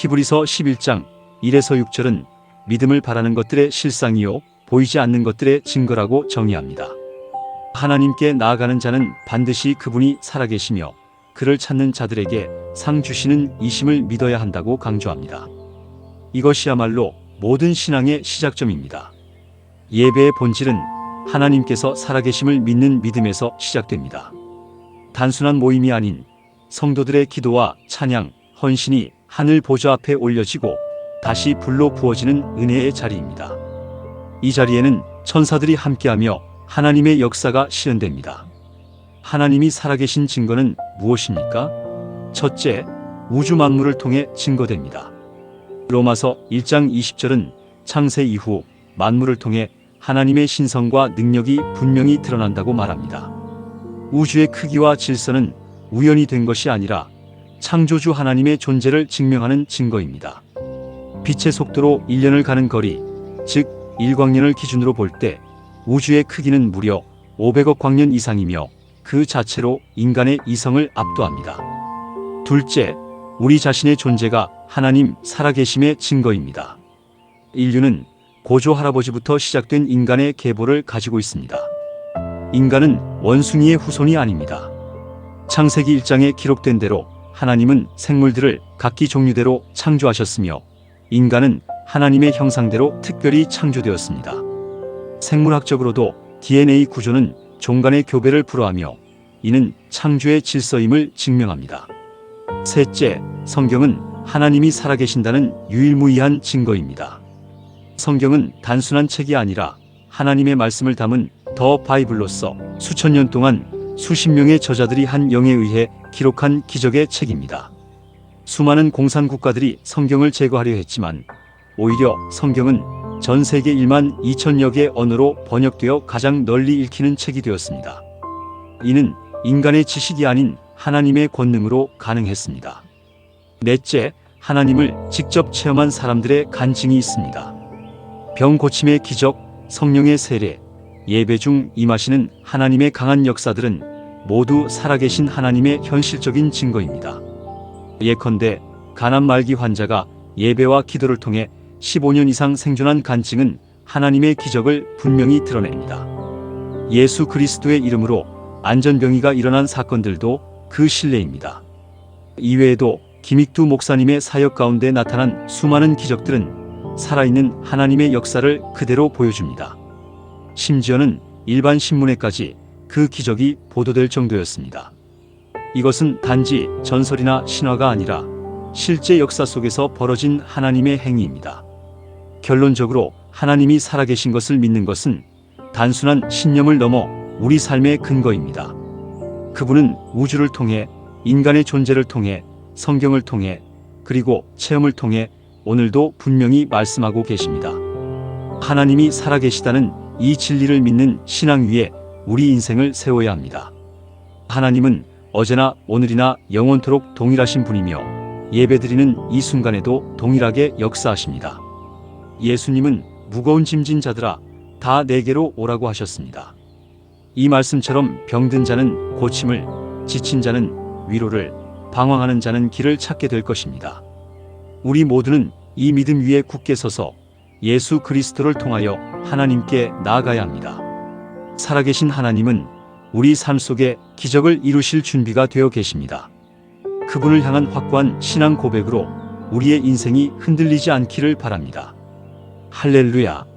히브리서 11장 1에서 6절은 믿음을 바라는 것들의 실상이요 보이지 않는 것들의 증거라고 정의합니다. 하나님께 나아가는 자는 반드시 그분이 살아계시며 그를 찾는 자들에게 상 주시는 이심을 믿어야 한다고 강조합니다. 이것이야말로 모든 신앙의 시작점입니다. 예배의 본질은 하나님께서 살아계심을 믿는 믿음에서 시작됩니다. 단순한 모임이 아닌 성도들의 기도와 찬양, 헌신이 하늘 보좌 앞에 올려지고 다시 불로 부어지는 은혜의 자리입니다. 이 자리에는 천사들이 함께하며 하나님의 역사가 실현됩니다. 하나님이 살아계신 증거는 무엇입니까? 첫째, 우주 만물을 통해 증거됩니다. 로마서 1장 20절은 창세 이후 만물을 통해 하나님의 신성과 능력이 분명히 드러난다고 말합니다. 우주의 크기와 질서는 우연이 된 것이 아니라 창조주 하나님의 존재를 증명하는 증거입니다. 빛의 속도로 1년을 가는 거리, 즉 일광년을 기준으로 볼 때 우주의 크기는 무려 500억 광년 이상이며 그 자체로 인간의 이성을 압도합니다. 둘째, 우리 자신의 존재가 하나님 살아계심의 증거입니다. 인류는 고조 할아버지부터 시작된 인간의 계보를 가지고 있습니다. 인간은 원숭이의 후손이 아닙니다. 창세기 1장에 기록된 대로 하나님은 생물들을 각기 종류대로 창조하셨으며 인간은 하나님의 형상대로 특별히 창조되었습니다. 생물학적으로도 DNA 구조는 종간의 교배를 불허하며 이는 창조의 질서임을 증명합니다. 셋째, 성경은 하나님이 살아계신다는 유일무이한 증거입니다. 성경은 단순한 책이 아니라 하나님의 말씀을 담은 더 바이블로서 수천 년 동안 수십 명의 저자들이 한 영에 의해 기록한 기적의 책입니다. 수많은 공산 국가들이 성경을 제거하려 했지만 오히려 성경은 전 세계 1만 2천여 개 언어로 번역되어 가장 널리 읽히는 책이 되었습니다. 이는 인간의 지식이 아닌 하나님의 권능으로 가능했습니다. 넷째, 하나님을 직접 체험한 사람들의 간증이 있습니다. 병 고침의 기적, 성령의 세례, 예배 중 임하시는 하나님의 강한 역사들은 모두 살아계신 하나님의 현실적인 증거입니다. 예컨대 가난 말기 환자가 예배와 기도를 통해 15년 이상 생존한 간증은 하나님의 기적을 분명히 드러냅니다. 예수 그리스도의 이름으로 안전병이가 일어난 사건들도 그 신뢰입니다. 이외에도 김익두 목사님의 사역 가운데 나타난 수많은 기적들은 살아있는 하나님의 역사를 그대로 보여줍니다. 심지어는 일반 신문에까지 그 기적이 보도될 정도였습니다. 이것은 단지 전설이나 신화가 아니라 실제 역사 속에서 벌어진 하나님의 행위입니다. 결론적으로 하나님이 살아계신 것을 믿는 것은 단순한 신념을 넘어 우리 삶의 근거입니다. 그분은 우주를 통해 인간의 존재를 통해 성경을 통해 그리고 체험을 통해 오늘도 분명히 말씀하고 계십니다. 하나님이 살아계시다는 이 진리를 믿는 신앙 위에 우리 인생을 세워야 합니다. 하나님은 어제나 오늘이나 영원토록 동일하신 분이며 예배드리는 이 순간에도 동일하게 역사하십니다. 예수님은 무거운 짐진 자들아 다 내게로 오라고 하셨습니다. 이 말씀처럼 병든 자는 고침을, 지친 자는 위로를, 방황하는 자는 길을 찾게 될 것입니다. 우리 모두는 이 믿음 위에 굳게 서서 예수 그리스도를 통하여 하나님께 나아가야 합니다. 살아계신 하나님은 우리 삶 속에 기적을 이루실 준비가 되어 계십니다. 그분을 향한 확고한 신앙 고백으로 우리의 인생이 흔들리지 않기를 바랍니다. 할렐루야.